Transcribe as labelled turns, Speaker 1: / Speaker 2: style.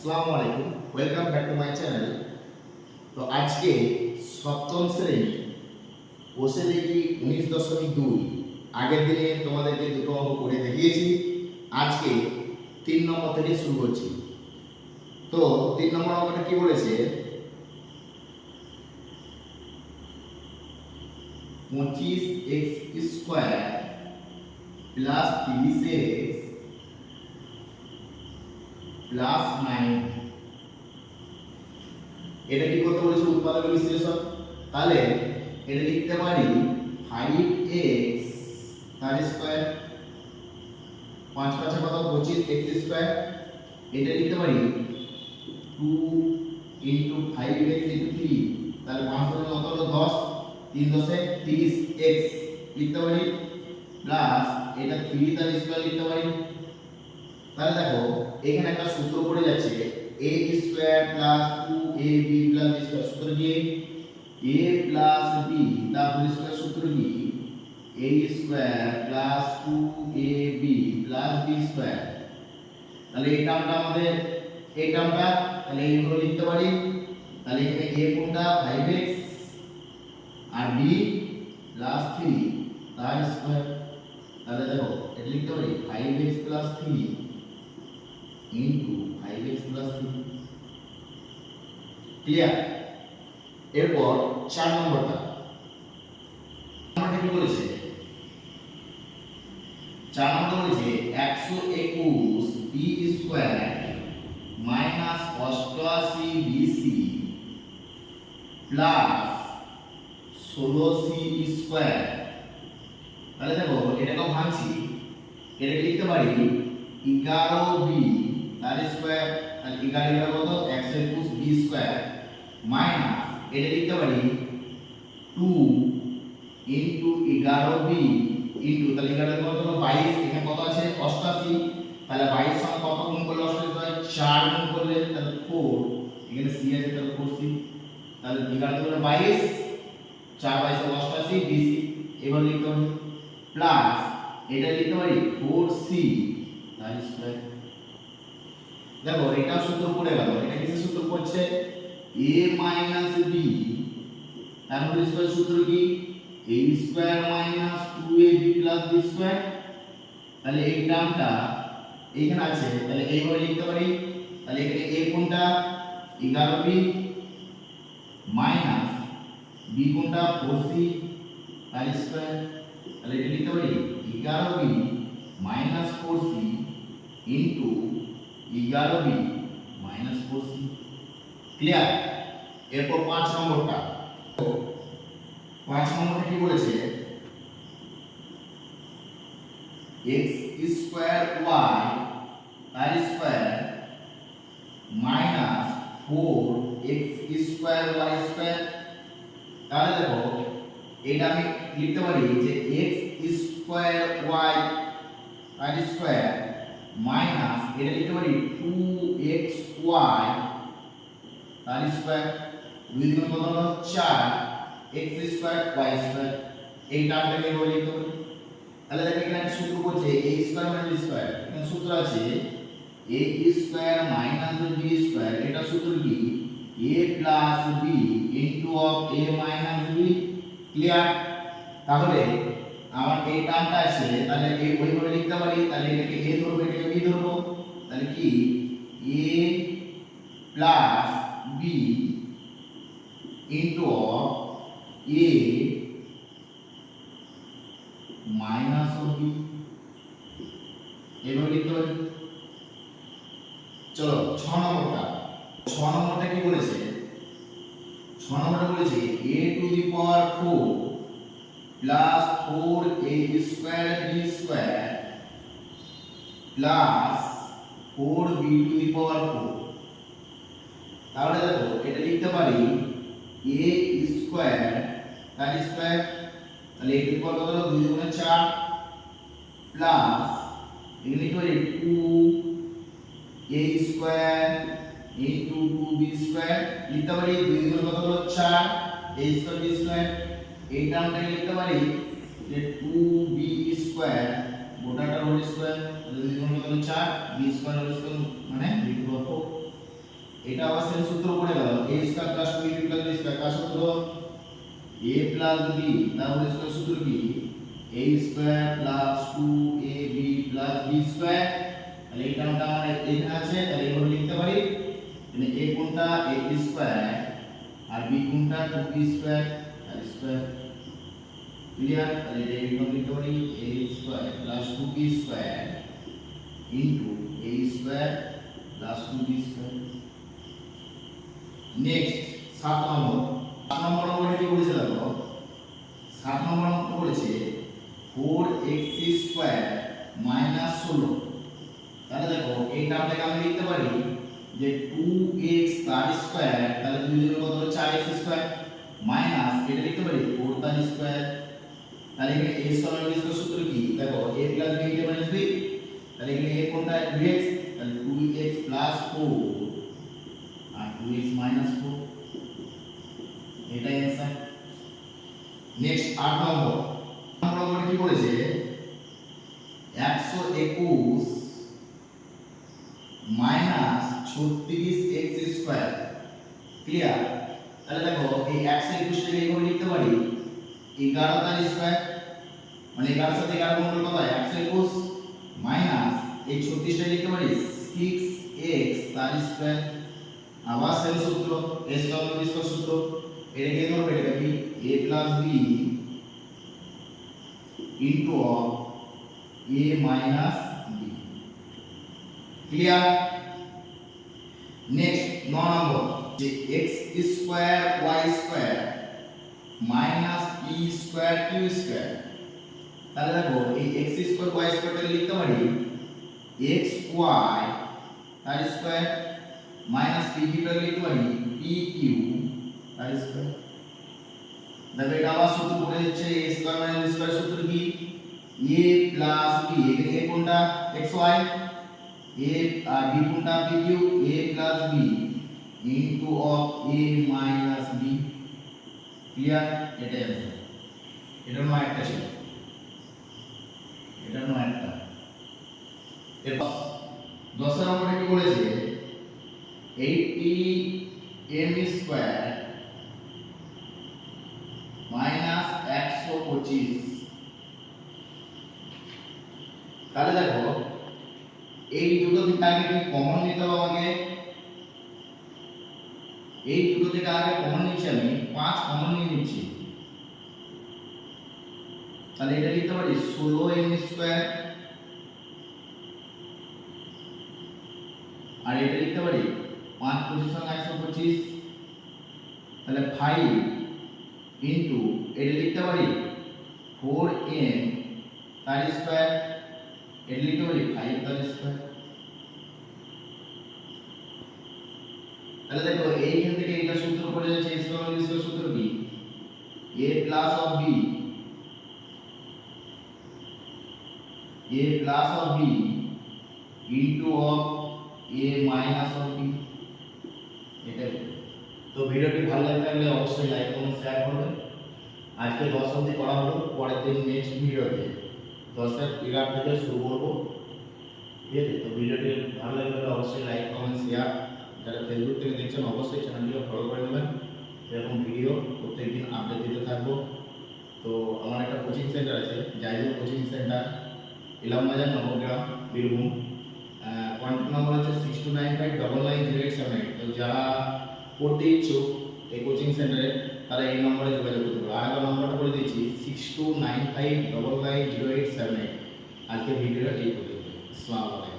Speaker 1: আসসালামু আলাইকুম welcome back to my channel তো আজকে সপ্তম শ্রেণি, বসে দেখি উনিশ দশমিক দুই। আগের দিনে তোমাদেরকে দুটো অঙ্ক করে দেখিয়েছি। আজকে তিন নম্বর থেকে শুরু করছি। তো তিন নম্বর অঙ্কটা কি বলেছে? পঁচিশ এক্স স্কোয়ার প্লাস তিরিশ এক্স প্লাস নাইন এটা কি করতে বলেছে উৎপাদক বিশ্লেষণ তাহলে এটা লিখতে পারি ফাইভ এক্স তার স্কোয়ার পাঁচ পাঁচে কত? পঁচিশ এক্স স্কোয়ার এটা লিখতে পারি two into five x into three তাহলে পাঁচ পাঁচে কত হলো? দশ। তিন দশে তিরিশ এক্স লিখতে পারি। প্লাস এটা থ্রি তার স্কোয়ার লিখতে পারি। তাহলে দেখো, এখানে একটা সূত্র পড়ে যাচ্ছে, a square plus 2ab plus b square সূত্র কি? a প্লাস b, তার হোল স্কয়ার সূত্র কি? a square plus 2ab plus b square তাহলে এই টার্মটা আমাদের, এই টার্মটা তাহলে এইগুলো লিখতে পারি। তাহলে এখানে a কোনটা? 5x আর b প্লাস 3 তার স্কয়ার তাহলে দেখো, এটা লিখতে পারি 5x plus 3 into five x plus clear এরপর চার নম্বরটা। কি বলেছে? চার নম্বর বলেছে একশো একুশ বি স্কোয়ার মাইনাস অষ্টআশি বিসি প্লাস ষোলো সি স্কোয়ার তাহলে দেখো এটাকেও ভাঙছি। এটাকে লিখতে পারি এগারো বি তার স্কোয়ার তাহলে এগারো এগারো কত? একশো একুশ বি স্কোয়ার মাইনাস এটা লিখতে পারি টু ইন্টু এগারো বি ইন্টু তাহলে এগারো কত হলো? বাইশ, এখানে কত আছে? অষ্টাশি। তাহলে বাইশ সঙ্গে কত গুণ করলে অষ্টাশি হয়? চার গুণ করলে তাহলে ফোর এখানে সি আছে তাহলে ফোর সি তাহলে এগারো হলো বাইশ, চার বাইশ অষ্টাশি বিসি এবার লিখতে হবে প্লাস এটা লিখতে পারি ফোর সি তার স্কয়ার দেখো, এটা সূত্র পড়ে গেল, এটা কিসের সূত্র পড়ছে? A মাইনাস b, তার হোল স্কয়ার সূত্র কি? A square minus 2ab plus b square তাহলে এই টার্মটা এইখানে আছে, তাহলে এইভাবে লিখতে পারি? তাহলে এখানে a কোনটা? 11b মাইনাস b কোনটা? 4c তার স্কয়ার তাহলে এটা লিখতে পারি? 11b মাইনাস 4c ইন্টু এগারো b minus four c clear এরপর পাঁচ নম্বরটা। পাঁচ নম্বরটা কি বলেছে? এক্স স্কোয়ার ওয়াই তার square minus four x square y square তাহলে দেখো, এটা আমি লিখতে পারি যে এক্স স্কোয়ার ওয়াই তার স্কোয়ার এটা লিখতে পারি টু এক্স ওয়াই তার স্কোয়ার দুই দিন কত হলো? চার। এক্স স্কোয়ার ওয়াই স্কোয়ার এই টার্মটাকে এভাবে লিখতে পারি। তাহলে দেখো এখানে সূত্র বলছে এ স্কোয়ার মাইনাস স্কোয়ার এখানে সূত্র আছে a square minus b square এটা সূত্র কি? A plus b into of a minus b clear তাহলে আমার এই টার্মটা আছে, তাহলে ওইভাবে লিখতে পারি, তাহলে এটাকে a ধরবো, এটাকে b ধরবো। তাহলে কি? A plus b into a minus of b এভাবে লিখতে পারি? চলো, ছ নম্বরটা। ছ নম্বরটা কি বলেছে? ছ নম্বরটা বলেছে, a to the power 4 plus four a square b square plus four b to the power four তাহলে দেখো, এটা লিখতে পারি এ স্কোয়ার তার স্কোয়ার তাহলে এ টু দি পাওয়ার কত হলো? দুই গুণে চার প্লাস এখানে লিখতে পারি two a square into two b square লিখতে পারি দুই গুণে কত হলো? চার এ স্কোয়ার বি স্কোয়ার এই টার্মটা লিখতে পারি যে 2b স্কয়ার গোটাটা হোল স্কয়ার যদি গুণ 4 b স্কয়ার মানে টু 4 এটা আবার সেম সূত্র পড়ে গেল a square plus 2ab plus plus b তাহলে স্কয়ার সূত্র কি a square plus 2ab plus b square তাহলে এই টার্মটা আমার এখানে আছে এইভাবে লিখতে পারি মানে a কোণটা a স্কয়ার আর b কোণটা 2b স্কয়ার আর স্কয়ার এইভাবে লিখতে পারি a square plus 2b square into a square plus 2b square next সাত নম্বর। সাত নম্বর নম্বরে কি বলেছে দেখো? সাত নম্বর নম্বর বলেছে ফোর এক্স স্কোয়ার মাইনাস ষোলো। তাহলে দেখো এই টার্মটাকে আমি লিখতে পারি যে টু এক্স তার স্কোয়ার তাহলে দুই জনের কত হলো? চার এক্স স্কোয়ার মাইনাস এটা লিখতে পারি ফোর তার স্কোয়ার তাহলে এখানে এ স্কোয়ার বি স্কোয়ার সূত্র কি দেখো a plus b into minus b তাহলে এখানে এ কোনটা? দুই এক্স তাহলে টু এক্স প্লাস ফোর আর 2x minus 4 এটাই অ্যান্সার নেক্সট 8 নম্বর। নম্বর কি বলেছে? 121 মাইনাস 36x স্কয়ার ক্লিয়ার তাহলে দেখো, এই 121 টাকে এইভাবে লিখতে পারি? 11 তার স্কয়ার মানে 11 সাথে 11 গুণ করলে কত হয়? 121 মাইনাস এই 36 টাকে লিখতে পারি 6x তার স্কয়ার আবার সেম সূত্র এস ডবল বি স্কয়ার সূত্র এটাকে এটা কি? a plus b into of a minus b clear next ন নম্বর, যে x square y square minus e square q square তাহলে দেখো এই x স্কয়ার y স্কয়ারটাকে লিখতে পারি x y তার স্কয়ার মাইনাস পি কিউটা লিখতে পারি পি কিউ তার স্কয়ার দেখো এটা আবার সূত্র পড়ে যাচ্ছে a square minus b square সূত্র কি a প্লাস b এখানে a কোনটা x y a আর b কোনটা p q a plus b into of a minus b clear এটা অ্যান্সার এটা নয় একটা ছিল। এটা নয় একটা। এরপর দশের নম্বরে কি বলেছে? এইটি এম স্কোয়ার মাইনাস একশো পঁচিশ। তাহলে দেখো, এই দুটো থেকে আগে কি কমন নিতে হবে আমাকে? এই দুটো থেকে আগে কমন নিচ্ছি আমি, পাঁচ কমন নিয়ে নিচ্ছি। তাহলে এটা লিখতে পারি ষোলো এম স্কোয়ার। আর এটা লিখতে পারি পাঁচ পঁচিশ সঙ্গে একশো পঁচিশ। তাহলে ফাইভ ইন্টু এটা লিখতে পারি ফোর এম তার স্কোয়ার। এটা লিখতে পারি ফাইভ তার স্কোয়ার। তাহলে দেখো এইখান থেকে এটা সূত্র পড়ে যাচ্ছে স্কোয়ার সূত্র কি? A plus of b a plus of b into of a minus of b. এটাই তো ভিডিওটি ভালো লাগে থাকলে অবশ্যই লাইক কমেন্ট শেয়ার করবেন আজকে দশ অবধি করা হলো। পরের দিন নেক্সট ভিডিওতে দশের এগারো থেকে শুরু করব। ঠিক আছে? তো ভিডিওটি ভালো লাগলে অবশ্যই লাইক কমেন্ট শেয়ার যারা ফেসবুক থেকে দেখছেন, অবশ্যই চ্যানেলটিকে ফলো করে নেবেন। এরকম ভিডিও প্রত্যেকদিন আপডেট দিতে থাকব। তো আমার একটা কোচিং সেন্টার আছে জাইজো coaching centre Ilambazar Nabagram Birbhum contact number হচ্ছে six two nine five double nine zero eight seven eight তো যারা পড়তে ইচ্ছুক এই কোচিং সেন্টারে তারা এই নম্বরে যোগাযোগ করতে পারবে আর একটা নম্বরটা বলে দিচ্ছি six two nine five double nine zero eight seven eight আজকে ভিডিওটা এই পর্যন্ত আসসালামু